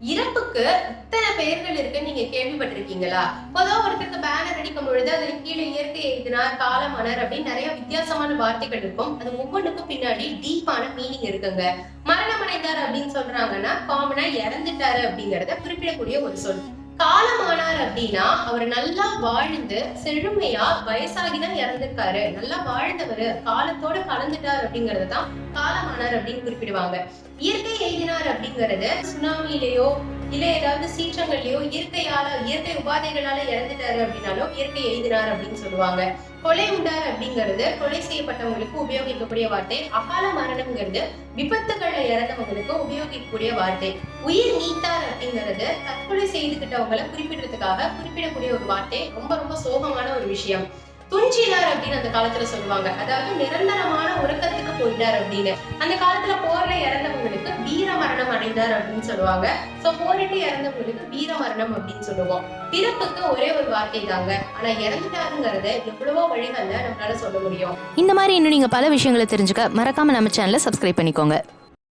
இறப்புக்கு இத்தனை பெயர்கள் இருக்குன்னு நீங்க கேள்விப்பட்டிருக்கீங்களா? பொதுவாக ஒருத்தருக்கு பேனர் அடிக்கும் பொழுது அதுல கீழே இயற்கை எழுதினார் காலமனர் அப்படின்னு நிறைய வித்தியாசமான வார்த்தைகள் இருக்கும். அது ஒவ்வொன்றுக்கும் பின்னாடி டீப்பான மீனிங் இருக்குங்க. மரணமடைந்தார் அப்படின்னு சொல்றாங்கன்னா காமனா இறந்துட்டாரு அப்படிங்கறத குறிப்பிடக்கூடிய ஒரு சொல். காலமானார் அப்படின்னா அவர் நல்லா வாழ்ந்து செழுமையா வயசாகிதான் இறந்திருக்காரு. நல்லா வாழ்ந்தவர் காலத்தோட கலந்துட்டார் அப்படிங்கறத தான் காலமானார் அப்படின்னு குறிப்பிடுவாங்க. இயற்கை எழுதினார் அப்படிங்கறது சுனாமியிலேயோ இல்ல ஏதாவது சீற்றங்கள்லயோ இயற்கையால இயற்கை உபாதைகளால இறந்துட்டாரு அப்படின்னாலும் இயற்கை எழுதினார் அப்படின்னு சொல்லுவாங்க. கொலை உண்டார் அப்படிங்கிறது கொலை செய்யப்பட்டவங்களுக்கு உபயோகிக்கக்கூடிய வார்த்தை அகால மரணம்ங்கிறது விபத்துகள்ல இறந்தவங்களுக்கு உபயோகிக்கக்கூடிய வார்த்தை. உயிர் நீத்தார் அப்படிங்கிறது தற்கொலை செய்துகிட்டவங்களை குறிப்பிடுறதுக்காக குறிப்பிடக்கூடிய ஒரு வார்த்தை ரொம்ப ரொம்ப சோகமான ஒரு விஷயம். துஞ்சினார் அப்படின்னு அந்த காலத்துல சொல்லுவாங்க. அதாவது நிரந்தரமான உறக்கத்துக்கு போயிட்டார் அப்படின்னு. அந்த காலத்துல போர்ல இறந்தவங்களுக்கு வீர மரணம் அடைந்தார் அப்படின்னு சொல்லுவாங்க. சோ போரிட்டு இறந்தவங்களுக்கு வீர மரணம் அப்படின்னு சொல்லுவோம். பிறப்புக்கு ஒரே ஒரு வார்த்தை தாங்க. ஆனா இறந்துட்டாருங்கிறத எவ்வளவோ வழிகள்ல நம்மளால சொல்ல முடியும். இந்த மாதிரி இன்னும் நீங்க பல விஷயங்களை தெரிஞ்சுக்க மறக்காம நம்ம சேனலை சப்ஸ்கிரைப் பண்ணிக்கோங்க.